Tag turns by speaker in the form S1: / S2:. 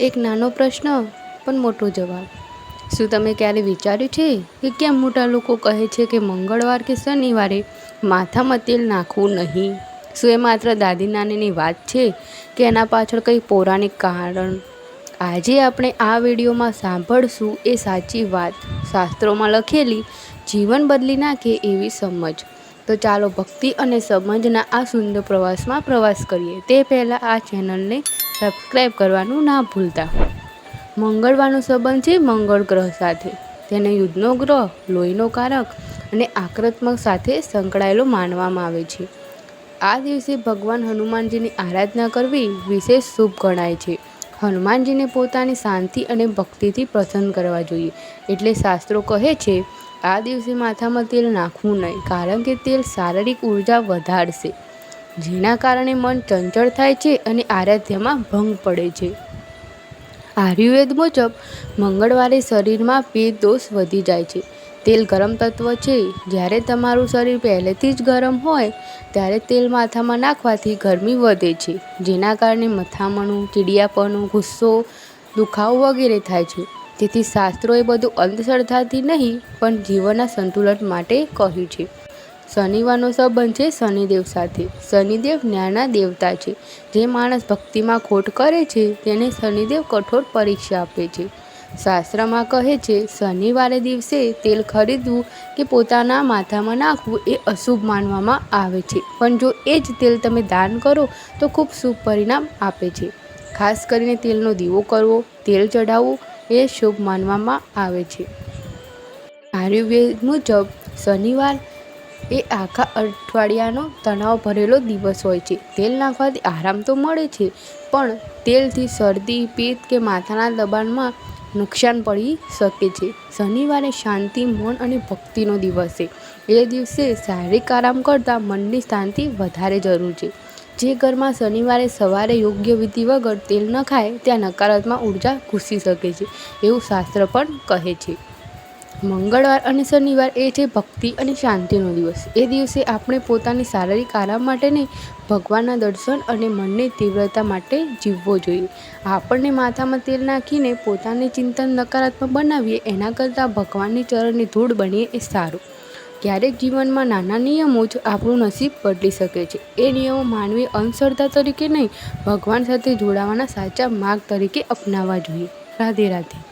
S1: એક નાનો પ્રશ્ન, પણ મોટો જવાબ. શું તમે ક્યારે વિચાર્યું છે કે કેમ મોટા લોકો કહે છે કે મંગળવાર કે શનિવારે માથામાં તેલ નાખવું નહીં? શું એ માત્ર દાદી નાનીની વાત છે કે એના પાછળ કંઈ પૌરાણિક કારણ? આજે આપણે આ વિડીયોમાં સાંભળશું એ સાચી વાત. શાસ્ત્રોમાં લખેલી, જીવન બદલી નાખે એવી સમજ. તો ચાલો ભક્તિ અને સમજના આ સુંદર પ્રવાસમાં પ્રવાસ કરીએ. તે પહેલાં આ ચેનલને સબસ્ક્રાઈબ કરવાનું ના ભૂલતા. મંગળવારનો સંબંધ છે મંગળ ગ્રહ સાથે. તેને યુદ્ધનો ગ્રહ, લોહીનો કારક અને આક્રમક સાથે સંકળાયેલો માનવામાં આવે છે. આ દિવસે ભગવાન હનુમાનજીની આરાધના કરવી વિશેષ શુભ ગણાય છે. હનુમાનજીને પોતાની શાંતિ અને ભક્તિથી પ્રસન્ન કરવા જોઈએ. એટલે શાસ્ત્રો કહે છે, આ દિવસે માથામાં તેલ નાખવું નહીં, કારણ કે તેલ શારીરિક ઊર્જા વધારશે. જેના કારણે મન ચંચળ થાય છે અને આરાધ્યમાં ભંગ પડે છે. આયુર્વેદ મુજબ, મંગળવારે શરીરમાં પેટ દોષ વધી જાય છે. તેલ ગરમ તત્વ છે. જ્યારે તમારું શરીર પહેલેથી જ ગરમ હોય, ત્યારે તેલ માથામાં નાખવાથી ગરમી વધે છે, જેના કારણે મથામણું, ચીડિયાપણું, ગુસ્સો, દુખાવો વગેરે થાય છે. તેથી શાસ્ત્રોએ બધું અંધશ્રદ્ધાથી નહીં, પણ જીવનના સંતુલન માટે કહ્યું છે. શનિવારનો સંબંધ છે શનિદેવ સાથે. શનિદેવ જ્ઞાના દેવતા છે. જે માણસ ભક્તિમાં ખોટ કરે છે, તેને શનિદેવ કઠોર પરીક્ષા આપે છે. શાસ્ત્રમાં કહે છે, શનિવારે દિવસે તેલ ખરીદવું કે પોતાના માથામાં નાખવું એ અશુભ માનવામાં આવે છે. પણ જો એ જ તેલ તમે દાન કરો, તો ખૂબ શુભ પરિણામ આપે છે. ખાસ કરીને તેલનો દીવો કરવો, તેલ ચઢાવવું એ શુભ માનવામાં આવે છે. આયુર્વેદ મુજબ શનિવાર એ આખા અઠવાડિયાનો તણાવ ભરેલો દિવસ હોય છે. તેલ નાખવાથી આરામ તો મળે છે, પણ તેલથી શરદી પેટ કે માથાના દબાણમાં નુકસાન પડી શકે છે. શનિવારે શાંતિ, મૌન અને ભક્તિનો દિવસ છે. એ દિવસે શારીરિક આરામ કરતાં મનની શાંતિ વધારે જરૂર છે. જે ઘરમાં શનિવારે સવારે યોગ્ય વિધિ વગર તેલ ન ખાય, ત્યાં નકારાત્મક ઊર્જા ઘૂસી શકે છે, એવું શાસ્ત્ર પણ કહે છે. મંગળવાર અને શનિવાર એ છે ભક્તિ અને શાંતિનો દિવસ. એ દિવસે આપણે પોતાની શારીરિક આરામ માટે નહીં, ભગવાનના દર્શન અને મનની તીવ્રતા માટે જીવવો જોઈએ. આપણને માથામાં તેલ નાખીને પોતાની ચિંતન નકારાત્મક બનાવીએ, એના કરતાં ભગવાનની ચરણની ધૂળ બનીએ એ સારું. ક્યારેક જીવનમાં નાના નિયમો જ આપણું નસીબ બદલી શકે છે. એ નિયમો માનવી અંધશ્રદ્ધા તરીકે નહીં, ભગવાન સાથે જોડાવાના સાચા માર્ગ તરીકે અપનાવવા જોઈએ. રાધે રાધે.